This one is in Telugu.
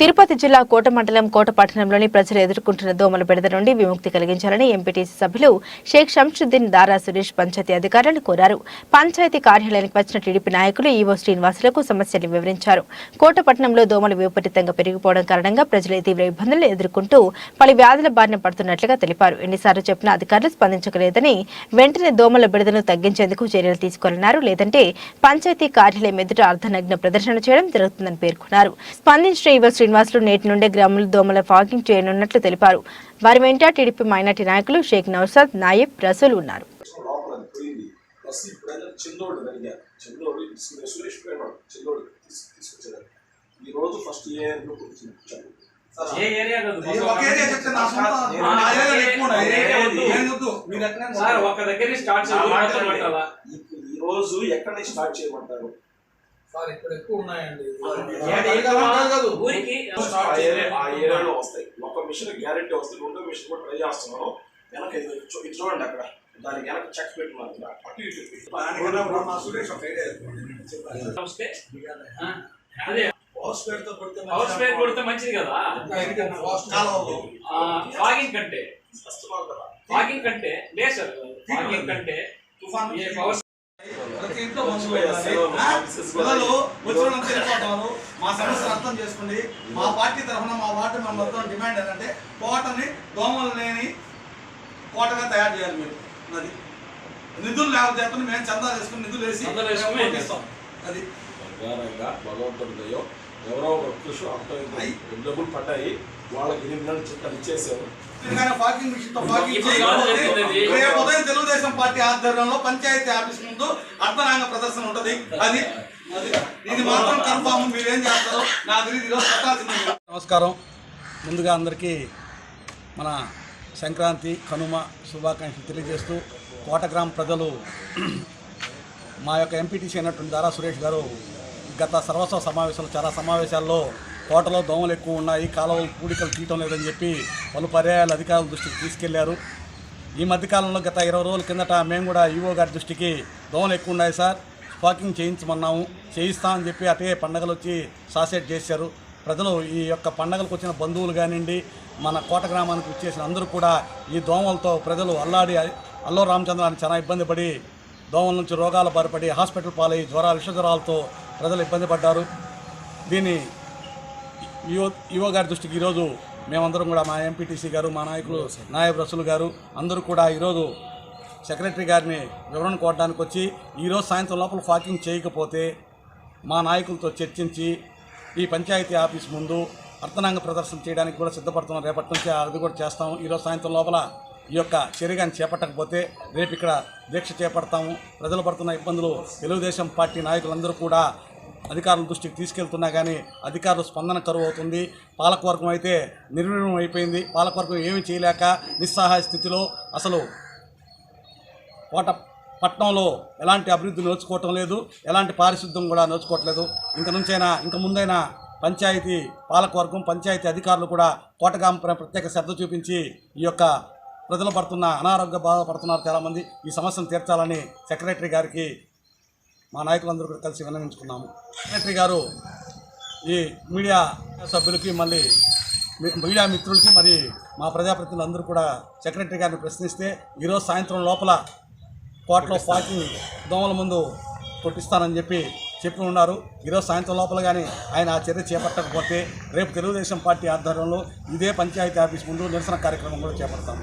తిరుపతి జిల్లా కోట మండలం కోట పట్టణంలోని ప్రజలు ఎదుర్కొంటున్న దోమల బెడద నుండి విముక్తి కలిగించాలని ఎంపీటీసీ సభ్యులు షేక్ షంషుద్దీన్ దారా సురేష్ పంచాయతీ అధికారులను కోరారు. పంచాయతీ కార్యాలయానికి వచ్చిన టీడీపీ నాయకులు ఈవో శ్రీనివాసులకు సమస్యలు వివరించారు. కోట పట్టణంలో దోమలు విపరీతంగా పెరిగిపోవడం కారణంగా ప్రజలు తీవ్ర ఇబ్బందులు ఎదుర్కొంటూ పలు వ్యాధుల బారిన పడుతున్నట్లుగా తెలిపారు. ఎన్నిసార్లు చెప్పినా అధికారులు స్పందించలేదని వెంటనే దోమల బెడదను తగ్గించేందుకు చర్యలు తీసుకోవాలన్నారు. లేదంటే పంచాయతీ కార్యాలయం ఎదుట అర్ధనగ్న ప్రదర్శన చేయడం జరుగుతుందని పేర్కొన్నారు. స్పందించిన ఈవో శ్రీనివాసులు నేటి నుండే గ్రామంలో దోమల ఫాగింగ్ చేయనున్నట్లు తెలిపారు. వారి వెంట టీడీపీ మైనార్టీ నాయకులు షేక్ నౌసాద్ నాయబ్ రసూల్ ఉన్నారు. ఈ రోజు ఫస్ట్ ఏ ఏరియా. మీరు ఎక్కడ సార్ ఒక దగ్గర స్టార్ట్. పెట్టాలా ఈ రోజు ఎక్కడి స్టార్ట్ చేయమంటారు? సార్ ఎక్కువ ఉన్నాయండి. ఊరికి ఏరియాలో వస్తాయి. ఒక మిషన్ గ్యారెంటీ వస్తాయి రెండో మిషన్ కూడా ట్రై చేస్తున్నాను. వెనక ఇది చూడండి అక్కడ. దానికి వెనక చెక్ పెట్టున్నారు ఆ, అదే. హౌస్ పేరుతో కొడితే హౌస్ పేరు కొడితే మంచిది కదా. ఫాగింగ్ కంటే. ఫాగింగ్ కంటే. లేదు సార్ కంటే తుఫాన్ పవర్ ఇంట్లో? పిల్లలు వచ్చిన తెలిసిపోతారు మా సమస్యను అర్థం చేసుకోండి. మా పార్టీ తరఫున మా వార్డు మెంబర్తో డిమాండ్ ఏంటంటే కోటని దోమలు లేని కోటగా తయారు చేయాలి మీరు. అది. నిధులు లేకపోతే మేము చందా చేసుకుని నిధులు వేసి. అది. భగవంతుడి దయో ఎవరో ఒక కృషి అయ్. అర్థం డబ్బులు పడ్డాయి వాళ్ళకి ఎనిమిది నెలలు చిట్టాలు ఇచ్చేసారు ఉదయం తెలుగుదేశం పార్టీ ఆధ్వర్యంలో పంచాయతీ ఆఫీస్ ముందు అర్ధనాంగ ప్రదర్శన ఉంటది. అది ఇది మాత్రం కన్ఫామ్. మీరేం చేస్తారో నాకు తెలియదు. నమస్కారం. ముందుగా అందరికీ మన సంక్రాంతి కనుమ శుభాకాంక్షలు తెలియజేస్తూ కోట గ్రామ ప్రజలు మా యొక్క ఎంపీటీసీ అయినటువంటి దారా సురేష్ గారు గత సర్వస్వ సమావేశాలు చాలా సమావేశాల్లో కోటలో దోమలు ఎక్కువ ఉన్నాయి కాలువలు పూడికలు తీయటం లేదని చెప్పి పలు పర్యాయాలు అధికారుల దృష్టికి తీసుకెళ్ళారు. ఈ మధ్యకాలంలో గత ఇరవై రోజుల కిందట మేము కూడా ఈవో గారి దృష్టికి దోమలు ఎక్కువ ఉన్నాయి సార్ స్పాకింగ్ చేయించమన్నాము చేయిస్తామని చెప్పి అటే పండగలు వచ్చి సాసెట్ చేశారు. ప్రజలు ఈ యొక్క పండగలకు వచ్చిన బంధువులు కానివ్వండి మన కోట గ్రామానికి వచ్చేసిన అందరూ కూడా ఈ దోమలతో ప్రజలు అల్లాడి అల్లో రామచంద్రాన్ని చాలా ఇబ్బంది పడి దోమల నుంచి రోగాలు బారిపడి హాస్పిటల్ పాలై జ్వరాలు విష జ్వరాలతో ప్రజలు ఇబ్బంది పడ్డారు. దీన్ని ఈఓ ఈఓ గారి దృష్టికి ఈరోజు మేమందరం కూడా మా ఎంపీటీసీ గారు మా నాయకులు నాయబ్ రసులు గారు అందరూ కూడా ఈరోజు సెక్రటరీ గారిని వివరణ కోరడానికి వచ్చి ఈరోజు సాయంత్రం లోపల ఫాకింగ్ చేయకపోతే మా నాయకులతో చర్చించి ఈ పంచాయతీ ఆఫీస్ ముందు అర్థనాంగ ప్రదర్శన చేయడానికి కూడా సిద్ధపడుతున్నాం. రేపటి నుంచి అది కూడా చేస్తాము ఈరోజు సాయంత్రం లోపల ఈ యొక్క చర్యగాన్ని చేపట్టకపోతే రేపు ఇక్కడ దీక్ష చేపడతాము. ప్రజలు పడుతున్న ఇబ్బందులు తెలుగుదేశం పార్టీ నాయకులందరూ కూడా అధికారుల దృష్టికి తీసుకెళ్తున్నా కానీ అధికారుల స్పందన కరువు అవుతుంది పాలకవర్గం అయితే నిర్వీణం అయిపోయింది. పాలకవర్గం ఏమీ చేయలేక నిస్సహాయ స్థితిలో అసలు కోట పట్టణంలో ఎలాంటి అభివృద్ధి నోచుకోవటం లేదు. ఎలాంటి పారిశుద్ధ్యం కూడా నోచుకోవట్లేదు. ఇంక నుంచైనా ఇంక ముందైనా పంచాయతీ పాలకవర్గం పంచాయతీ అధికారులు కూడా కోటగాం ప్రత్యేక శ్రద్ధ చూపించి ఈ యొక్క ప్రజలు పడుతున్న అనారోగ్య బాధపడుతున్నారు చాలామంది. ఈ సమస్యను తీర్చాలని సెక్రటరీ గారికి మా నాయకులందరూ కూడా కలిసి విన్నవించుకున్నాము. సెక్రటరీ గారు ఈ మీడియా సభ్యులకి మళ్ళీ మీడియా మిత్రులకి మరి మా ప్రజాప్రతినిధులందరూ కూడా సెక్రటరీ గారిని ప్రశ్నిస్తే ఈరోజు సాయంత్రం లోపల కోట్లో పార్కింగ్ దోమల ముందు కొట్టిస్తానని చెప్పి చెప్పి ఉన్నారు. ఈరోజు సాయంత్రం లోపల కానీ ఆయన ఆ చర్య చేపట్టకపోతే రేపు తెలుగుదేశం పార్టీ ఆధ్వర్యంలో ఇదే పంచాయతీ ఆఫీస్ ముందు నిరసన కార్యక్రమం కూడా చేపడతాం